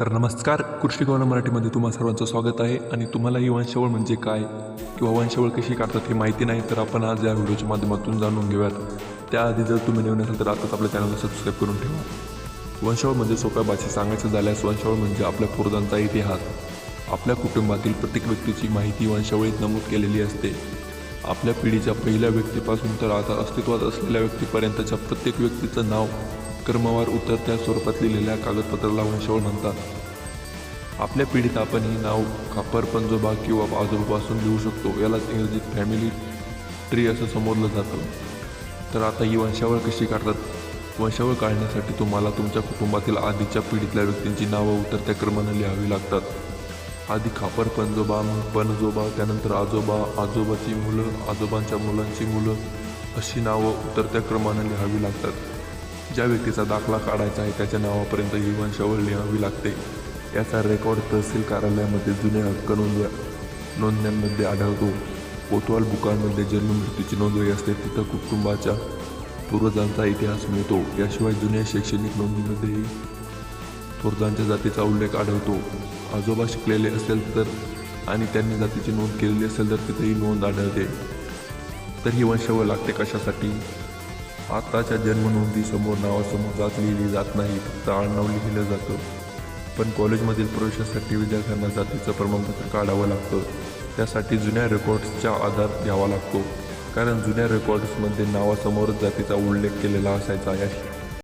तर नमस्कार कृषी मराठीमध्ये तुम्हा सर्वांचं स्वागत आहे. आणि तुम्हाला ही वंशावळ म्हणजे काय? किंवा वंशावळ कशी काढतात हे माहिती नाही तर आपण आज या व्हिडिओच्या माध्यमातून जाणून घेऊयात. त्याआधी जर तुम्ही नवीन असाल तर आताच आपल्या चॅनलला सबस्क्राईब करून ठेवा. वंशावळ म्हणजे सोप्या भाषेत सांगायचं झाल्यास वंशावळ म्हणजे आपल्या पूर्वजांचा इतिहास. आपल्या कुटुंबातील प्रत्येक व्यक्तीची माहिती वंशावळीत नमूद केलेली असते. आपल्या पिढीच्या पहिल्या व्यक्तीपासून तर आता अस्तित्वात असलेल्या व्यक्तीपर्यंतच्या प्रत्येक व्यक्तीचं नाव क्रमवार उतरत्या स्वरूपात लिहिलेल्या कागदपत्राला वंशावळ म्हणतात. आपल्या पिढीत आपण ही नाव खापर पंजोबा किंवा आजोबापासून लिहू शकतो. यालाच इंग्रजीत फॅमिली ट्री असं संबोधलं जातं. तर आता ही वंशावळ कशी काढतात? वंशावळ काढण्यासाठी तुम्हाला तुमच्या कुटुंबातील आधीच्या पिढीतल्या व्यक्तींची नावं उतरत्या क्रमानं लिहावी लागतात. आधी खापर पंजोबा मग पणजोबा त्यानंतर आजोबा आजोबाची मुलं आजोबांच्या मुलांची मुलं अशी नावं उतरत्या क्रमानं लिहावी लागतात. ज्या व्यक्तीचा दाखला काढायचा आहे त्याच्या नावापर्यंत ही वंशावळ लिहावी लागते. याचा रेकॉर्ड तहसील कार्यालयामध्ये जुने हक्क नोंद नोंदण्यांमध्ये आढळतो कोतवाल बुकांमध्ये जन्म मृत्यूची नोंदणी असते तिथं कुटुंबाच्या पूर्वजांचा इतिहास मिळतो. याशिवाय जुन्या शैक्षणिक नोंदीमध्येही थोरजांच्या जातीचा उल्लेख आढळतो. आजोबा शिकलेले असेल तर आणि त्यांनी जातीची नोंद केलेली असेल तर तिथेही नोंद आढळते. तर ही वंशावळ लागते कशासाठी? आताच्या जन्मनोंदीसमोर नावासमोर जात लिहिली जात नाही फक्त आडनाव लिहिलं जातं. पण कॉलेजमधील प्रवेशासाठी विद्यार्थ्यांना जातीचं प्रमाणपत्र काढावं लागतं. त्यासाठी जुन्या रेकॉर्ड्सचा आधार घ्यावा लागतो. कारण जुन्या रेकॉर्ड्समध्ये नावासमोरच जातीचा उल्लेख केलेला असायचा या